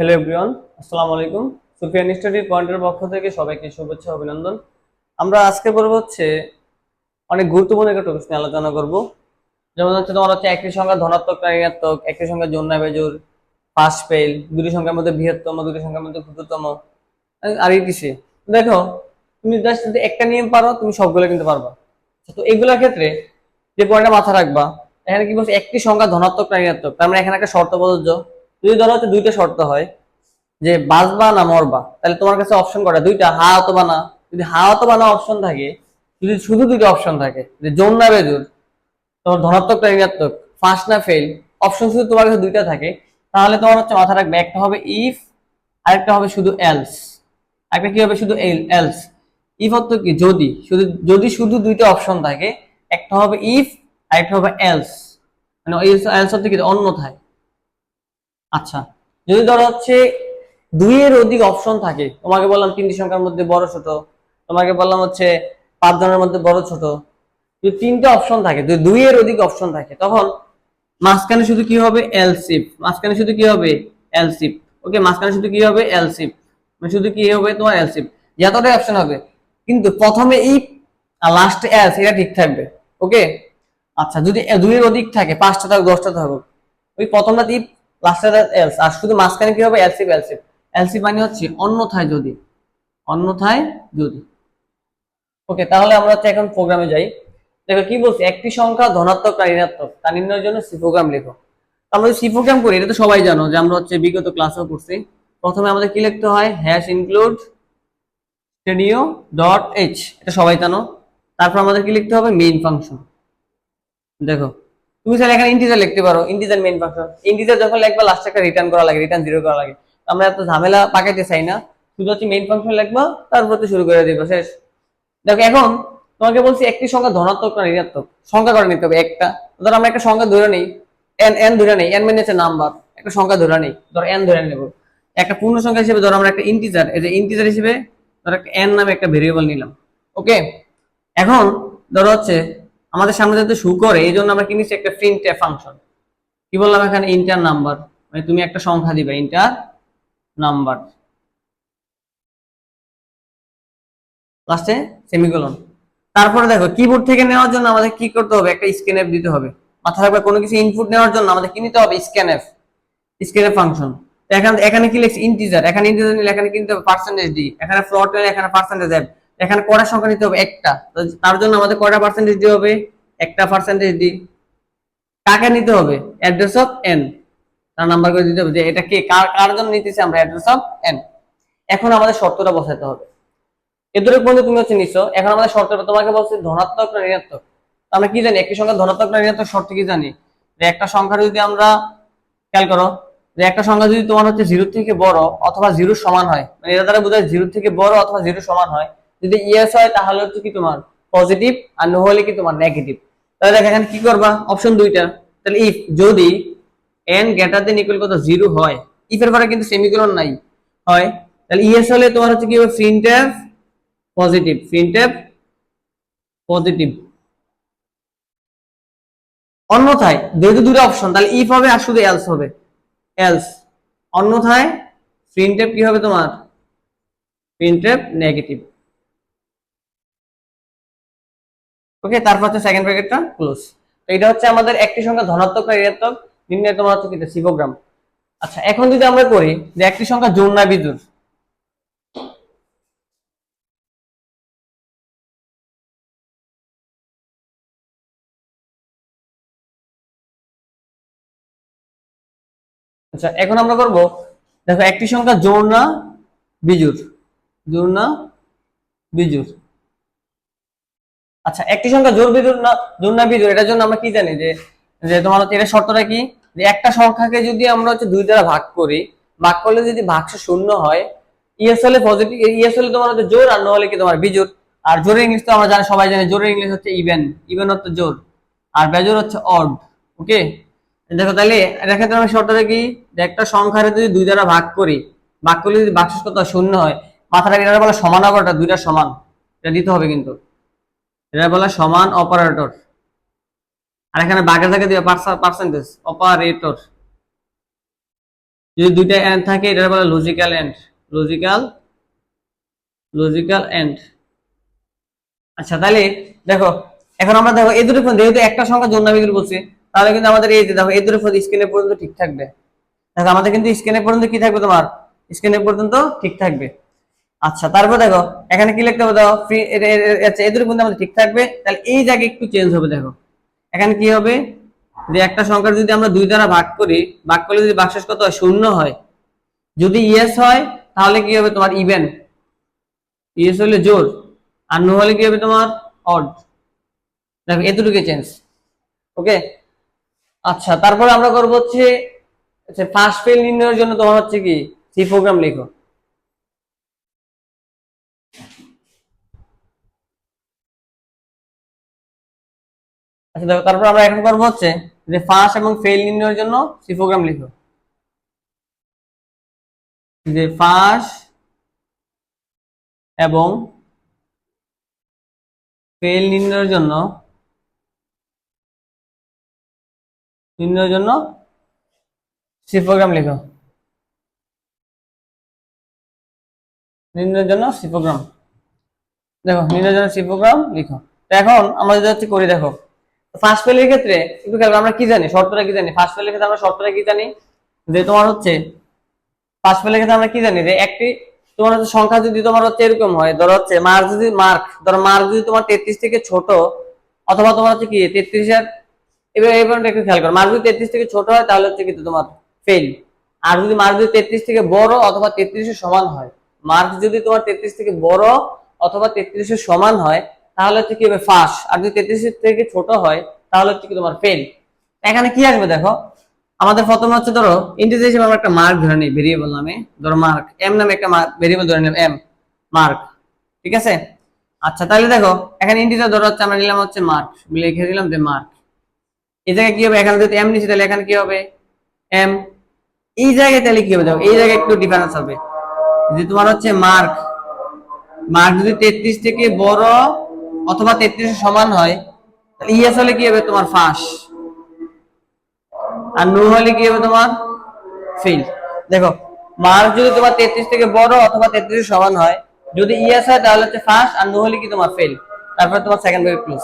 Hello everyone আসসালামু আলাইকুম। Sufian study পয়েন্টের পক্ষ থেকে সবাইকে শুভেচ্ছা, অভিনন্দন। আমরা আজকে পড়ব হচ্ছে অনেক গুরুত্বপূর্ণ একটা টপিক নিয়ে আলোচনা করব। যেমন হচ্ছে তোমার হচ্ছে একটি সংখ্যা ধনাত্মক, ঋণাত্মক একটি সংখ্যা জন্য বেজুর পাস ফেল দুটি সংখ্যার মধ্যে বৃহত্তম, দুটি সংখ্যার মধ্যে ক্ষুদ্রতম। আর কিছু দেখো, তুমি জাস্ট যদি একটা নিয়ম পারো, তুমি সবগুলো কিন্তু পারবা। তো এগুলোর ক্ষেত্রে যে পয়েন্টটা মাথা রাখবা, এখানে কি বলছে একটি সংখ্যা ধনাত্মক, ঋণাত্মক? তার মানে এখানে একটা শর্ত প্রযোজ্য। যদি ধরো হচ্ছে দুইটা শর্ত হয়, যে বাঁচবা না মরবা, তাহলে তোমার কাছে অপশন কটা? দুইটা হা অথবা না। যদি হা অথবা না অপশন থাকে, যদি শুধু দুইটা অপশন থাকে, যে জোন না বেজুর তোমার ধনাত্মক না ঋণাত্মক ফার্স্ট না ফেল অপশন শুধু তোমার কাছে দুইটা থাকে, তাহলে তোমার হচ্ছে মাথা রাখবে, একটা হবে ইফ আরেকটা হবে শুধু এলস আরেকটা কি হবে? শুধু এলস ইফ অর্থ কি? যদি। শুধু যদি শুধু দুইটা অপশন থাকে, একটা হবে ইফ আরেকটা হবে এলস মানে এলস অর্থ কি? অন্যথায়। আচ্ছা যদি ধরো হচ্ছে দুইয়ের অধিক অপশন থাকে, তোমাকে বললাম তিনটি সংখ্যার মধ্যে বড় ছোট, তোমাকে বললাম হচ্ছে পাঁচ জনের মধ্যে বড় ছোট, যদি তিনটে অপশন থাকে, যদি দুইয়ের অধিক অপশন থাকে, তখন মাঝখানে শুধু কি হবে? এলসিপ মাঝখানে শুধু কি হবে? এলসিপ ওকে মাঝখানে শুধু কি হবে? এলসিপ মানে শুধু কি হবে? তোমার এলসিপ যতটাই অপশন হবে। কিন্তু প্রথমে ইফ আর লাস্টে এলস এটা ঠিক থাকবে। ওকে আচ্ছা যদি দুইয়ের অধিক থাকে, পাঁচটা থাকুক, দশটা থাকুক, ওই প্রথমটা ইফ লাস্টে এলস আর শুধু মাঝখানে কি হবে? এলসিপ এলসিপ এলসিপ মানে হচ্ছে অন্যথায় যদি। অন্যথায় যদি। ওকে তাহলে আমরা হচ্ছে এখন প্রোগ্রামে যাই। দেখো, কি বলছি? একটি সংখ্যা ধনাত্মক না ঋণাত্মক। তা নির্ণয়ের জন্য সি প্রোগ্রাম লিখো। আমরা সি প্রোগ্রাম করি, এটা তো সবাই জানো যে আমরা হচ্ছে বিগত ক্লাসেও করছি প্রথমে আমাদের কি লিখতে হয়? Hash include stdio dot h এটা সবাই জানো। তারপর আমাদের কি লিখতে হবে? মেইন ফাংশন দেখো তুমি চাইলে এখানে ইন্টিজার লিখতে পারো ইন্টিজার মেইন ফাংশন ইন্টিজার যখন লিখবা লাস্টে একটা রিটার্ন করা লাগে রিটার্ন জিরো করা লাগে। আমরা এত ঝামেলা পাকাইতে চাই না। শুধু হচ্ছে মেইন ফাংশন লিখবা, তারপর তো শুরু করে দিব, শেষ। দেখো, এখন তোমাকে বলছি, একটি সংখ্যা ধনাত্মক না ঋণাত্মক? সংখ্যা করে নিতে হবে, একটা। ধর আমরা একটা সংখ্যা ধরে নেই এন এন ধরে নেই এন মানে হচ্ছে নাম্বার একটা সংখ্যা ধরে নেই, ধর এন ধরে নেব। একটা পূর্ণ সংখ্যা হিসেবে ধর আমরা একটা ইন্টিজার এই যে ইন্টিজার হিসেবে ধর একটা এন নামে একটা ভেরিয়েবল নিলাম। ওকে এখন ধরো হচ্ছে আমাদের সামনে যাতে শু করে এই জন্য আমরা কি নিচ্ছি একটা প্রিন্ট ফাংশন কি বললাম এখানে? ইন্টার নাম্বার মানে তুমি একটা সংখ্যা দিবে ইন্টার নাম্বার লাস্টে সেমিকোলন তারপরে দেখো কিবোর্ড থেকে নেওয়ার জন্য আমাদের কি করতে হবে? একটা স্ক্যান এফ দিতে হবে। মাথা রাখবে, কোনো কিছু ইনপুট নেওয়ার জন্য আমাদের কি নিতে হবে? Scanf scanf function এখানে এখানে কি লিখছি? ইন্টিজার এখানে ইন্টিজার নিলে এখানে কি নিতে হবে? পার্সেন্টেজ ডি এখানে ফ্লোট এখানে পার্সেন্টেজ এফ এখানে কয়টা সংখ্যা নিতে হবে? একটা। তার জন্য আমাদের কয়টা পার্সেন্টেজ দিতে হবে? একটা পার্সেন্টেজ ডি কাকে নিতে হবে? অ্যাড্রেস অফ এন তার নাম্বার করে দিতে হবে যে এটা কে? কার কার জন্য নিতেছি আমরা অ্যাড্রেস অফ এন এখন আমাদের শর্তটা বসাতে হবে। এদূরে পর্যন্ত তুমি হচ্ছে নিছো। এখন আমাদের শর্তটা তোমাকে বলছে ধনাত্মক না ঋণাত্মক? আমরা কি জানি? একটি সংখ্যা ধনাত্মক না ঋণাত্মক শর্ত কি জানি? যে একটা সংখ্যা যদি আমরা খেয়াল করো, যে একটা সংখ্যা যদি তোমার হচ্ছে জিরো থেকে বড় অথবা জিরো সমান হয় মানে এটা দ্বারা বোঝায় জিরো থেকে বড় অথবা জিরো সমান হয় যদি ইয়েস হয়, তাহলে হচ্ছে কি তোমার পজিটিভ আর নো হলে কি তোমার নেগেটিভ তাহলে দেখ, এখানে কি করবা? অপশন দুইটা। তাহলে ইফ যদি এন গ্রেটার দেন ইকুয়াল কত জিরো হয় ইফ এর পরে কিন্তু সেমিকোলন নাই, হয়, তাহলে ইয়েস হলে তোমার হচ্ছে কি হবে প্রিন্টএফ পজিটিভ প্রিন্টএফ পজিটিভ অন্যথায়, যেহেতু দুটো অপশন তাহলে ইফ হবে আর শুধু এলস হবে। এলস অন্যথায় প্রিন্টএফ কি হবে তোমার? প্রিন্টএফ নেগেটিভ ওকে তারপর হচ্ছে সেকেন্ড ব্র্যাকেটটা ক্লোজ তো এটা হচ্ছে আমাদের একটি সংখ্যা ধনাত্মক বা ঋণাত্মক নির্ণয় তোমার হচ্ছে কিটা? সিভোগ্রাম আচ্ছা এখন যদি আমরা করি যে একটি সংখ্যা জোর না বিজুর আচ্ছা এখন আমরা করব, দেখো একটি সংখ্যা জোর না বিজুর জোর না বিজুর আচ্ছা একটি সংখ্যা জোর বিজুর না, জোর না বিজুর, এটার জন্য আমরা কি জানি যে যে তোমার হচ্ছে, এটা শর্তটা কি? যে একটা সংখ্যাকে যদি আমরা হচ্ছে দুই দ্বারা ভাগ করি, ভাগ করলে যদি ভাগশ শূন্য হয় ইএস হলে পজিটিভ ইএস হলে তোমার হচ্ছে জোর আর ন হলে কি তোমার বিজুর। আর জোরের ইংলিশ তো আমরা জানি, সবাই জানি জোরের ইংলিশ হচ্ছে ইভেন ইভেন হচ্ছে জোর। আর বেজোর হচ্ছে অড ওকে দেখো তাহলে, এটার ক্ষেত্রে আমি শর্তটা কি? যে একটা সংখ্যারে যদি দুই দ্বারা ভাগ করি, ভাগ করলে যদি বাক্স কত শূন্য হয়। মাথাটা এটা বলে সমান অপারেটর দুইটা সমান। এটা দিতে হবে কিন্তু। এটা বলে সমান অপারেটর আর এখানে বাঘের জায়গায় দিবে পার্সেন্টেজ অপারেটর যদি দুইটা এন্ড থাকে এটা বলে logical end logical logical end আচ্ছা তাহলে দেখো, এখন আমরা দেখো এই দুটো ফোন যেহেতু একটা সংখ্যা জন্য বিক্রি করছি তাহলে কিন্তু আমাদের এই যে দেখো, এই দুটো ফোন স্ক্রিনে পর্যন্ত ঠিক থাকবে। দেখো, আমাদের কিন্তু স্ক্রিনে পর্যন্ত কি থাকবে তোমার? স্ক্রিনে পর্যন্ত ঠিক থাকবে। আচ্ছা তারপর দেখো, এখানে কি লিখতে হবে দেখো আচ্ছা এই দুটো কিন্তু আমাদের ঠিক থাকবে। তাহলে এই জায়গায় একটু চেঞ্জ হবে দেখো। এখানে কি হবে? যে একটা সংখ্যা যদি আমরা দুই দ্বারা ভাগ করি, ভাগ করলে যদি বাক্সেস কত হয়? শূন্য হয়। যদি ইয়েস হয়, তাহলে কি হবে তোমার ইভেন ইয়েস হলে জোর। আর নো হলে কি হবে তোমার অড দেখো এতটুকু চেঞ্জ ওকে আচ্ছা তারপরে আমরা করব হচ্ছে আচ্ছা ফার্স্ট ফেল নির্ণয়ের জন্য তোমার হচ্ছে কি? সি প্রোগ্রাম লেখো। আচ্ছা দেখো, তারপর আমরা এখন করব হচ্ছে যে ফার্স্ট এবং ফেল নির্ণয়ের জন্য সি প্রোগ্রাম লিখো। যে ফার্স্ট এবং ফেল নির্ণয়ের জন্য নির্ণয়ের জন্য সি প্রোগ্রাম লিখো। নির্ণয়ের জন্য সি প্রোগ্রাম দেখো, নির্ণয়ের জন্য সি প্রোগ্রাম লিখো। এখন আমরা যদি হচ্ছে করি, দেখো ফার্স্ট ফেলের ক্ষেত্রে একটু খেয়াল আমরা কি জানি? শর্তটা কি জানি? ফার্স্ট ফেলের ক্ষেত্রে আমরা শর্তটা কি জানি? যে তোমার হচ্ছে ফার্স্ট ফেলের ক্ষেত্রে আমরা কি জানি? যে একটি, তোমার হচ্ছে সংখ্যা যদি তোমার হচ্ছে এরকম হয়, ধরো হচ্ছে মার্ক যদি মার্ক ধরো মার্ক যদি তোমার তেত্রিশ থেকে ছোট, অথবা তোমার হচ্ছে কি তেত্রিশের এবার এবার একটু খেয়াল করো। মার্ক যদি তেত্রিশ থেকে ছোট হয়, তাহলে হচ্ছে কিন্তু তোমার ফেল আর যদি মার্ক যদি তেত্রিশ থেকে বড়, অথবা তেত্রিশের সমান হয়। মার্ক যদি তোমার তেত্রিশ থেকে বড়, অথবা তেত্রিশের সমান হয় তাহলে হচ্ছে কি হবে ফাঁস আর যদি তেত্রিশের থেকে ছোট হয়, তাহলে হচ্ছে কি তোমার ফেল এখানে কি আসবে দেখো? আমাদের প্রথমে হচ্ছে ধরো ইন্টিজার হিসেবে আমরা একটা মার্ক ধরে নিই ভেরিয়েবল নামে। ধরো মার্ক এম নামে একটা ভেরিয়েবল ধরে নিলাম এম মার্ক ঠিক আছে? আচ্ছা তাহলে দেখো, এখানে ইন্টিজার ধরো হচ্ছে আমরা নিলাম হচ্ছে মার্ক লিখে দিলাম যে মার্ক এই জায়গায় কি হবে? এখানে যদি এম নিচ্ছি তাহলে এখানে কি হবে? এম এই জায়গায় তাহলে কি হবে দেখো? এই জায়গায় একটু ডিফারেন্স হবে। যে তোমার হচ্ছে মার্ক মার্ক যদি তেত্রিশ থেকে বড় অথবা তেত্রিশ সমান হয়, তাহলে ইএস হলে কি হবে তোমার ফাঁস? আর নূর হলে কি হবে তোমার? ফিল দেখো, মার্ক যদি তোমার তেত্রিশ থেকে বড় অথবা তেত্রিশ সমান হয়, যদি ইয়াস হয় তাহলে হচ্ছে ফাঁস, আর নু হলে কি তোমার ফেল তারপরে তোমার সেকেন্ড ওয়েভ ক্লোজ